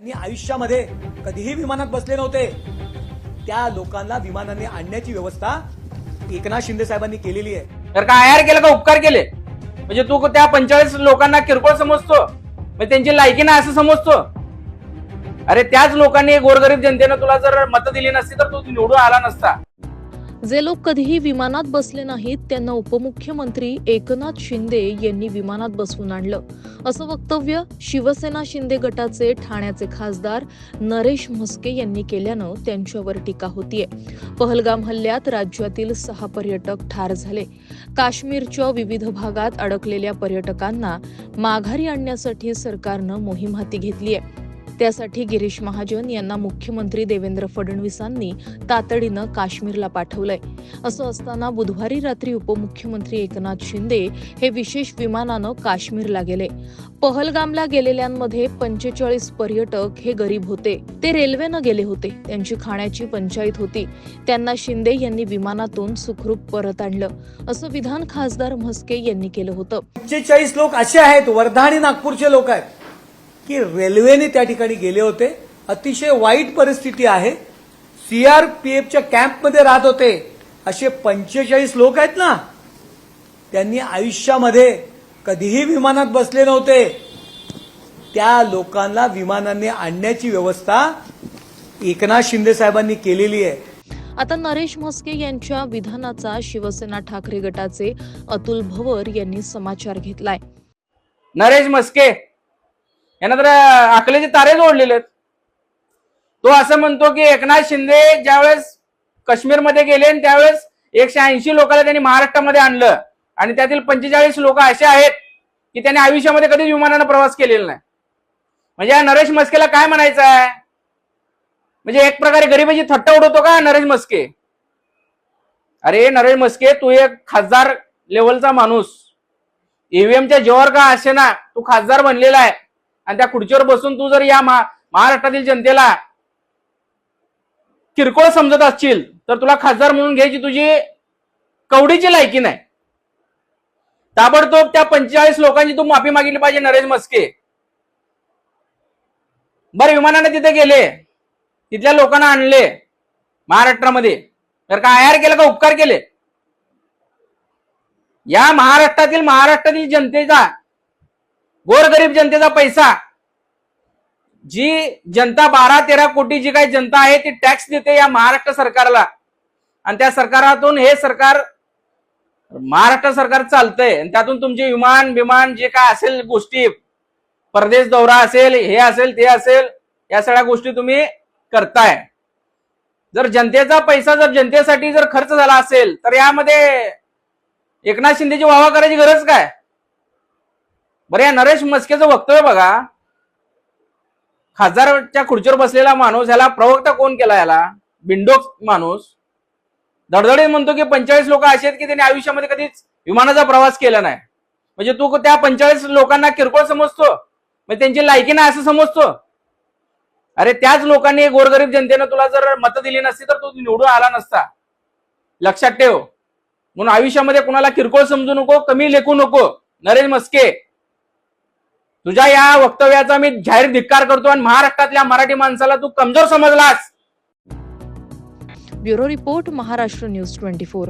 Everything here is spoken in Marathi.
त्यांनी आयुष्यामध्ये कधीही विमानात बसले नव्हते. त्या लोकांना विमानाने आणण्याची व्यवस्था एकनाथ शिंदे साहेबांनी केलेली आहे. तर काय आयर केलं का उपकार केले? म्हणजे तू त्या पंचेचाळीस लोकांना किरकोळ समजतो. म्हणजे त्यांची लायकी ना असं समजतो. अरे त्याच लोकांनी गोरगरीब जनतेनं तुला जर मतं दिली नसती तर तू निवडून आला नसता. जे लोक कधीही विमानात बसले नाहीत त्यांना उपमुख्यमंत्री एकनाथ शिंदे यांनी विमानात बसवून आणलं. असं वक्तव्य शिवसेना शिंदे गटाचे ठाण्याचे खासदार नरेश म्हस्के यांनी केल्यानं त्यांच्यावर टीका होतीये. पहलगाम हल्ल्यात राज्यातील सहा पर्यटक ठार झाले. काश्मीरच्या विविध भागात अडकलेल्या पर्यटकांना माघारी आणण्यासाठी सरकारनं मोहीम हाती घेतली आहे त्यासाठी गिरीश महाजन यांना मुख्यमंत्री देवेंद्र फडणवीसांनी तातडीनं काश्मीरला पाठवलंय. असं असताना बुधवारी रात्री उपमुख्यमंत्री एकनाथ शिंदे हे विशेष विमानानं काश्मीरला गेले. पहलगामला गेलेल्यांमध्ये पंचेचाळीस पर्यटक हे गरीब होते. ते रेल्वेनं गेले होते. त्यांची खाण्याची पंचायत होती. त्यांना शिंदे यांनी विमानातून सुखरूप परत आणलं. असं विधान खासदार म्हस्के यांनी केलं होतं. पंचेचाळीस लोक असे आहेत. वर्धा आणि नागपूरचे लोक आहेत. की रेल्वेने त्या ठिकाणी गेले होते. अतिशय वाईट परिस्थिती आहे. सीआरपीएफच्या कॅम्पमध्ये राहत होते. असे पंचेचाळीस लोक आहेत ना त्यांनी आयुष्यामध्ये कधीही विमानात बसले नव्हते. त्या लोकांना विमानाने आणण्याची व्यवस्था एकनाथ शिंदे साहेबांनी केलेली आहे. आता नरेश म्हस्के यांच्या विधानाचा शिवसेना ठाकरे गटाचे अतुल भवर यांनी समाचार घेतलाय. नरेश मस्के यांना तर आकलेचे तारे जोडलेले तो असं म्हणतो की एकनाथ शिंदे ज्यावेळेस काश्मीरमध्ये गेले आणि त्यावेळेस एकशे ऐंशी लोकांना त्यांनी महाराष्ट्रामध्ये आणलं आणि त्यातील पंचेचाळीस लोक असे आहेत की त्यांनी आयुष्यामध्ये कधीच विमानानं प्रवास केलेला नाही. म्हणजे या नरेश मस्केला काय म्हणायचं आहे? म्हणजे एक प्रकारे गरिबाची थट्टा उडवतो का नरेश मस्के अरे नरेश मस्के तू एक खासदार लेवलचा माणूस. ईव्हीएमच्या जेव्हावर का असे ना तू खासदार बनलेला आहे. आणि त्या खुर्चीवर बसून तू जर या महाराष्ट्रातील जनतेला किरकोळ समजत असशील तर तुला खासदार म्हणून घ्यायची तुझी कवडीची लायकी नाही. ताबडतोब त्या पंचेचाळीस लोकांची तू माफी मागितली पाहिजे नरेश मस्के बरं विमानाने तिथे गेले. तिथल्या लोकांना आणले महाराष्ट्रामध्ये. तर काय आयार केलं का उपकार केले? या महाराष्ट्रातील महाराष्ट्रातील जनतेचा गोरगरीब जनतेचा पैसा. जी जनता बारा तेरा कोटी जी काही जनता आहे ती टॅक्स देते या महाराष्ट्र सरकारला. आणि त्या सरकारातून हे सरकार महाराष्ट्र सरकार चालतंय. आणि त्यातून तुमचे विमान विमान जे काय असेल गोष्टी परदेश दौरा असेल हे असेल ते असेल या सगळ्या गोष्टी तुम्ही करताय. जर जनतेचा पैसा जर जनतेसाठी जर खर्च झाला असेल तर यामध्ये एकनाथ शिंदेची वावा करायची गरज काय? बरं या नरेश मस्केचं वक्तव्य बघा. खासदारच्या खुर्चीवर बसलेला माणूस ह्याला प्रवक्ता कोण केला याला? बिंडोक माणूस. धडधडीत म्हणतो की पंचेचाळीस लोक असे आहेत की त्यांनी आयुष्यामध्ये कधीच विमानाचा प्रवास केला नाही. म्हणजे तू त्या पंचेचाळीस लोकांना किरकोळ समजतो. म्हणजे त्यांची लायकी नाही असं समजतो. अरे त्याच लोकांनी गोरगरीब जनतेनं तुला जर मतं दिली नसती तर तू निवडून आला नसता. लक्षात ठेव. म्हणून आयुष्यामध्ये कुणाला किरकोळ समजू नको कमी लेखू नको. नरेश मस्के तुझ्या या वक्तव्याचा मी जाहीर धिक्कार करतो आणि महाराष्ट्रातल्या मराठी माणसाला तू कमजोर समजलास. Bureau report Maharashtra news twenty four.